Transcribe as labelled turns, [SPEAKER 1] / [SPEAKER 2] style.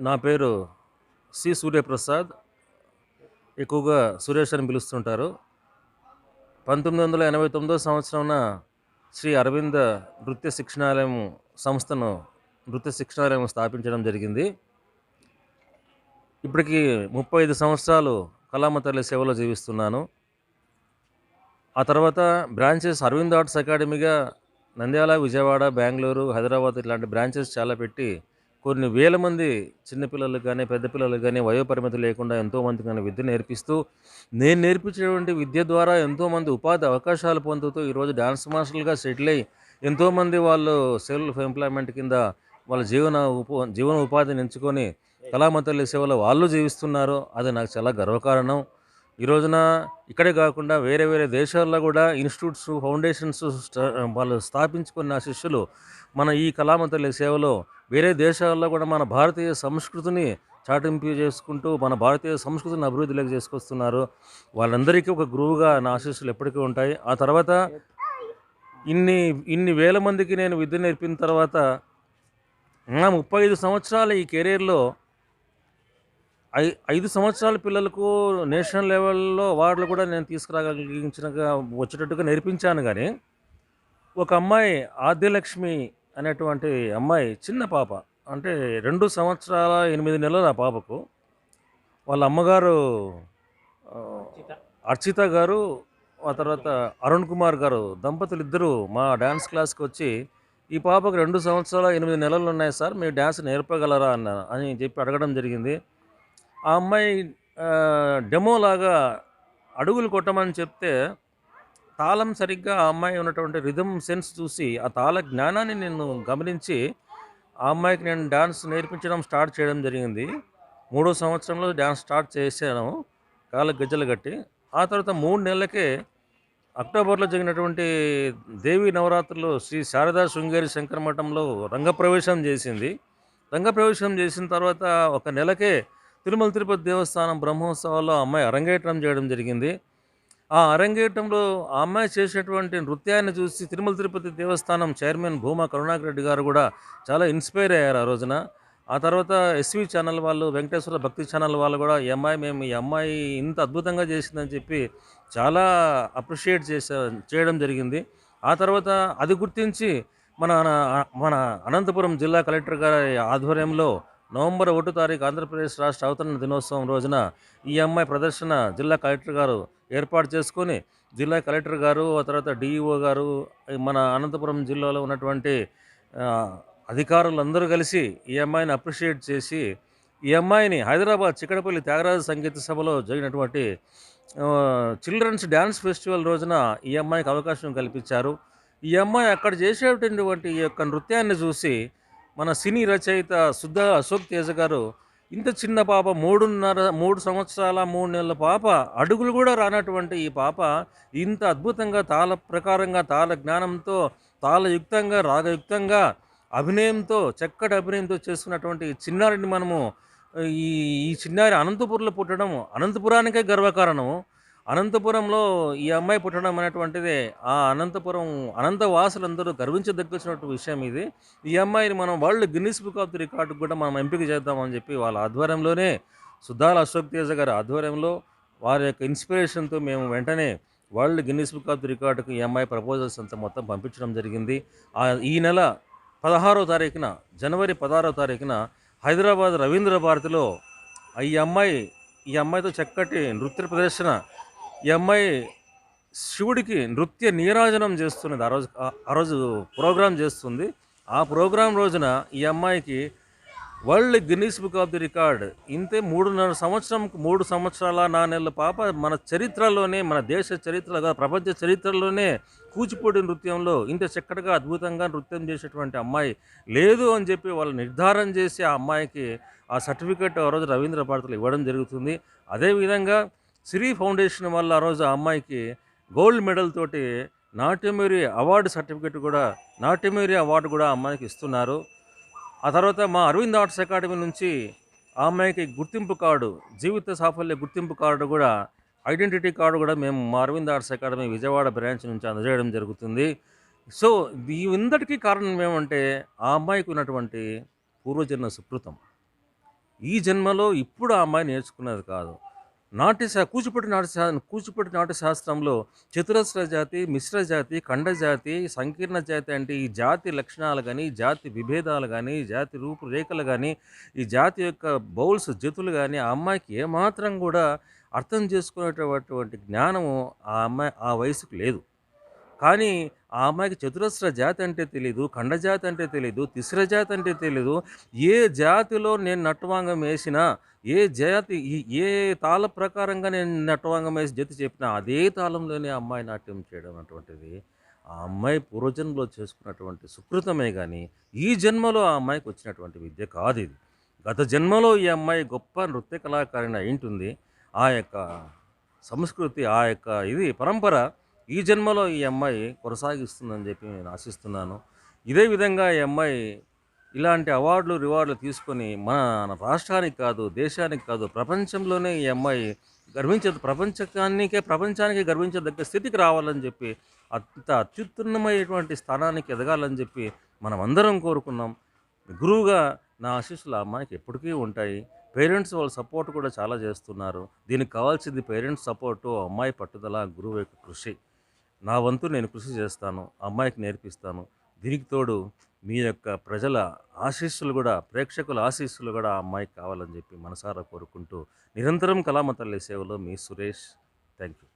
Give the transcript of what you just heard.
[SPEAKER 1] నా పేరు సి సూర్యప్రసాద్. ఎక్కువగా సురేష్ అని పిలుస్తుంటారు. పంతొమ్మిది వందల ఎనభై తొమ్మిదో సంవత్సరంన శ్రీ అరవింద నృత్య శిక్షణాలయం సంస్థను నృత్య శిక్షణాలయం స్థాపించడం జరిగింది. ఇప్పటికి ముప్పై ఐదు సంవత్సరాలు కళామ తల్లి సేవలో జీవిస్తున్నాను. ఆ తర్వాత బ్రాంచెస్ అరవింద్ ఆర్ట్స్ అకాడమీగా నంద్యాల విజయవాడ బెంగళూరు హైదరాబాద్ ఇలాంటి బ్రాంచెస్ చాలా పెట్టి కొన్ని వేల మంది చిన్నపిల్లలకు కానీ పెద్దపిల్లలకు కానీ వయోపరిమితి లేకుండా ఎంతోమంది కానీ విద్య నేర్పిస్తూ నేను నేర్పించేటువంటి విద్య ద్వారా ఎంతోమంది ఉపాధి అవకాశాలు పొందుతూ ఈరోజు డాన్స్ మాస్టర్లుగా సెటిల్ అయ్యి ఎంతోమంది వాళ్ళు సెల్ఫ్ ఎంప్లాయ్మెంట్ కింద వాళ్ళ జీవన ఉప జీవన ఉపాధిని ఎంచుకొని కళామతల్లి సేవలో వాళ్ళు జీవిస్తున్నారు. అది నాకు చాలా గర్వకారణం. ఈ రోజున ఇక్కడే కాకుండా వేరే వేరే దేశాల్లో కూడా ఇన్స్టిట్యూట్స్ ఫౌండేషన్స్ వాళ్ళు స్థాపించుకున్న శిష్యులు మన ఈ కళామతల్లి సేవలో వేరే దేశాల్లో కూడా మన భారతీయ సంస్కృతిని చాటింపు చేసుకుంటూ మన భారతీయ సంస్కృతిని అభివృద్ధిలోకి చేసుకొస్తున్నారు. వాళ్ళందరికీ ఒక గురువుగా నా ఆశీస్సులు ఎప్పటికీ ఉంటాయి. ఆ తర్వాత ఇన్ని ఇన్ని వేల మందికి నేను విద్య నేర్పిన తర్వాత నా ముప్పై ఐదు సంవత్సరాల ఈ కెరీర్లో ఐ ఐదు సంవత్సరాల పిల్లలకు నేషనల్ లెవెల్లో అవార్డులు కూడా నేను తీసుకురాగలిగించినగా వచ్చేటట్టుగా నేర్పించాను కానీ ఒక అమ్మాయి ఆద్యలక్ష్మి అనేటువంటి అమ్మాయి చిన్న పాప అంటే రెండు సంవత్సరాల ఎనిమిది నెలల ఆ పాపకు. వాళ్ళ అమ్మగారు అర్చిత. గారు ఆ తర్వాత అరుణ్ కుమార్ గారు దంపతులు ఇద్దరు మా డ్యాన్స్ క్లాస్కి వచ్చి ఈ పాపకు రెండు సంవత్సరాల ఎనిమిది నెలలు ఉన్నాయి సార్ మీరు డ్యాన్స్ నేర్పగలరా అన్న అని చెప్పి అడగడం జరిగింది. ఆ అమ్మాయి డెమోలాగా డెమో లాగా అడుగులు కొట్టమని చెప్తే తాళం సరిగ్గా ఆ అమ్మాయి ఉన్నటువంటి రిథమ్ సెన్స్ చూసి ఆ తాళ జ్ఞానాన్ని నేను గమనించి ఆ అమ్మాయికి నేను డ్యాన్స్ నేర్పించడం స్టార్ట్ చేయడం జరిగింది. మూడో సంవత్సరంలో డ్యాన్స్ స్టార్ట్ చేశాను కాళ్ళ గజ్జలు కట్టి. ఆ తర్వాత మూడు నెలలకే అక్టోబర్లో జరిగినటువంటి దేవి నవరాత్రులు శ్రీ శారదా శృంగేరి శంకర మఠంలో రంగప్రవేశం చేసింది. రంగప్రవేశం చేసిన తర్వాత ఒక నెలకే తిరుమల తిరుపతి దేవస్థానం బ్రహ్మోత్సవాల్లో ఆ అమ్మాయి అరంగేట్రం చేయడం జరిగింది. ఆ అరంగేటంలో ఆ అమ్మాయి చేసేటువంటి నృత్యాన్ని చూసి తిరుమల తిరుపతి దేవస్థానం చైర్మన్ భూమా కరుణాకర్ రెడ్డి గారు కూడా చాలా ఇన్స్పైర్ అయ్యారు ఆ రోజున. ఆ తర్వాత ఎస్వి ఛానల్ వాళ్ళు వెంకటేశ్వర భక్తి ఛానల్ వాళ్ళు కూడా ఈ అమ్మాయి మేము ఈ అమ్మాయి ఇంత అద్భుతంగా చేసిందని చెప్పి చాలా అప్రిషియేట్ చేసే చేయడం జరిగింది. ఆ తర్వాత అది గుర్తించి మన మన అనంతపురం జిల్లా కలెక్టర్ గారి ఆధ్వర్యంలో నవంబర్ ఒకటో తారీఖు ఆంధ్రప్రదేశ్ రాష్ట్ర అవతరణ దినోత్సవం రోజున ఈ అమ్మాయి ప్రదర్శన జిల్లా కలెక్టర్ గారు ఏర్పాటు చేసుకొని జిల్లా కలెక్టర్ గారు ఆ తర్వాత డిఈఓ గారు మన అనంతపురం జిల్లాలో ఉన్నటువంటి అధికారులందరూ కలిసి ఈ అమ్మాయిని అప్రిషియేట్ చేసి ఈ అమ్మాయిని హైదరాబాద్ చిక్కడపల్లి త్యాగరాజ సంగీత సభలో జరిగినటువంటి చిల్డ్రన్స్ డ్యాన్స్ ఫెస్టివల్ రోజున ఈ అమ్మాయికి అవకాశం కల్పించారు. ఈ అమ్మాయి అక్కడ చేసేటువంటి ఈ యొక్క నృత్యాన్ని చూసి మన సినీ రచయిత సుద్ధ అశోక్ తేజ గారు ఇంత చిన్న పాప మూడున్నర మూడు సంవత్సరాల మూడు నెలల పాప అడుగులు కూడా రానటువంటి ఈ పాప ఇంత అద్భుతంగా తాళ ప్రకారంగా తాళ జ్ఞానంతో తాళయుక్తంగా రాగయుక్తంగా అభినయంతో చక్కటి అభినయంతో చేస్తున్నటువంటి చిన్నారిని మనము ఈ ఈ చిన్నారి అనంతపురంలో పుట్టడం అనంతపురానికే గర్వకారణము. అనంతపురంలో ఈ అమ్మాయి పుట్టడం అనేటువంటిది ఆ అనంతపురం అనంతవాసులందరూ వాసులందరూ విషయం ఇది. ఈ అమ్మాయిని మనం world Guinness book of the record కూడా మనం ఎంపిక చేద్దామని చెప్పి వాళ్ళ ఆధ్వర్యంలోనే సుద్దాల అశోక్ తేజ గారి ఆధ్వర్యంలో వారి యొక్క ఇన్స్పిరేషన్తో మేము వెంటనే world Guinness book of the రికార్డుకు ఈ అమ్మాయి ప్రపోజల్స్ అంతా మొత్తం పంపించడం జరిగింది. ఈ నెల పదహారో తారీఖున జనవరి పదహారో తారీఖున హైదరాబాద్ రవీంద్ర భారతిలో ఈ అమ్మాయి ఈ అమ్మాయితో చక్కటి నృత్య ప్రదర్శన ఈ అమ్మాయి శివుడికి నృత్య నీరాజనం చేస్తున్నది. ఆ రోజు ఆ- రోజు ప్రోగ్రాం చేస్తుంది. ఆ ప్రోగ్రాం రోజున ఈ అమ్మాయికి world Guinness book of the record. ఇంతే మూడున్నర సంవత్సరం మూడు సంవత్సరాల నా నెలల పాప మన చరిత్రలోనే మన దేశ చరిత్రగా ప్రపంచ చరిత్రలోనే కూచిపూడి నృత్యంలో ఇంత చక్కటిగా అద్భుతంగా నృత్యం చేసేటువంటి అమ్మాయి లేదు అని చెప్పి వాళ్ళు నిర్ధారణ చేసి ఆ అమ్మాయికి ఆ సర్టిఫికేట్ ఆ రోజు రవీంద్ర భారతిలో ఇవ్వడం జరుగుతుంది. అదేవిధంగా సిరి ఫౌండేషన్ వల్ల ఆ రోజు ఆ అమ్మాయికి గోల్డ్ మెడల్ తోటి నాట్యమేరి అవార్డు సర్టిఫికేట్ కూడా నాట్యమేరి అవార్డు కూడా అమ్మాయికి ఇస్తున్నారు. ఆ తర్వాత మా అరవింద్ ఆర్ట్స్ అకాడమీ నుంచి ఆ అమ్మాయికి గుర్తింపు కార్డు జీవిత సాఫల్య గుర్తింపు కార్డు కూడా ఐడెంటిటీ కార్డు కూడా మేము మా Aravind arts academy Vijayawada branch నుంచి అందజేయడం జరుగుతుంది. సో ఈ ఇందటికీ కారణం ఏమంటే ఆ అమ్మాయికి ఉన్నటువంటి పూర్వజన్మ సుకృతం. ఈ జన్మలో ఇప్పుడు ఆ అమ్మాయి నేర్చుకున్నది కాదు. నాట్య కూచిపూడి నాట్య కూచిపూడి నాట్య శాస్త్రంలో చతురస్ర జాతి మిశ్ర జాతి ఖండ జాతి సంకీర్ణ జాతి అంటే ఈ జాతి లక్షణాలు కానీ జాతి విభేదాలు కానీ జాతి రూపురేఖలు కానీ ఈ జాతి యొక్క బౌల్స్ జతులు కానీ ఆ అమ్మాయికి ఏమాత్రం కూడా అర్థం చేసుకునేటటువంటి జ్ఞానము ఆ అమ్మాయి ఆ వయసుకు లేదు. కానీ ఆ అమ్మాయికి చతురస్ర జాతి అంటే తెలీదు ఖండజాతి అంటే తెలీదు తిస్ర జాతి అంటే తెలీదు. ఏ జాతిలో నేను నట్టవాంగం వేసినా ఏ జాతి ఏ తాళ ప్రకారంగా నేను నట్టవాంగం వేసి జతి చెప్పినా అదే తాళంలోనే ఆ అమ్మాయి నాట్యం చేయడం అటువంటిది. ఆ అమ్మాయి పూర్వజన్మలో చేసుకున్నటువంటి సుకృతమే కానీ ఈ జన్మలో ఆ అమ్మాయికి వచ్చినటువంటి విద్య కాదు ఇది. గత జన్మలో ఈ అమ్మాయి గొప్ప నృత్య కళాకారిణి అయింటుంది ఆ యొక్క సంస్కృతి ఆ యొక్క ఇది పరంపర ఈ జన్మలో ఈ అమ్మాయి కొనసాగిస్తుందని చెప్పి నేను ఆశిస్తున్నాను. ఇదే విధంగా ఈ అమ్మాయి ఇలాంటి అవార్డులు రివార్డులు తీసుకొని మన రాష్ట్రానికి కాదు దేశానికి కాదు ప్రపంచంలోనే ఈ అమ్మాయి గర్వించ ప్రపంచానికే ప్రపంచానికి గర్వించదగ్గ స్థితికి రావాలని చెప్పి అంత అత్యుత్తమమైనటువంటి స్థానానికి ఎదగాలని చెప్పి మనం అందరం కోరుకున్నాం. గురువుగా నా ఆశీస్సులు ఆ అమ్మాయికి ఎప్పటికీ ఉంటాయి. పేరెంట్స్ వాళ్ళ సపోర్ట్ కూడా చాలా చేస్తున్నారు. దీనికి కావాల్సింది పేరెంట్స్ సపోర్టు అమ్మాయి పట్టుదల గురువు యొక్క కృషి. నా వంతు నేను కృషి చేస్తాను అమ్మాయికి నేర్పిస్తాను. దీనికి తోడు మీ యొక్క ప్రజల ఆశీస్సులు కూడా ప్రేక్షకుల ఆశీస్సులు కూడా ఆ అమ్మాయికి కావాలని చెప్పి మనసారా కోరుకుంటూ నిరంతరం కళామ తల్లి సేవలో మీ సురేష్. Thank you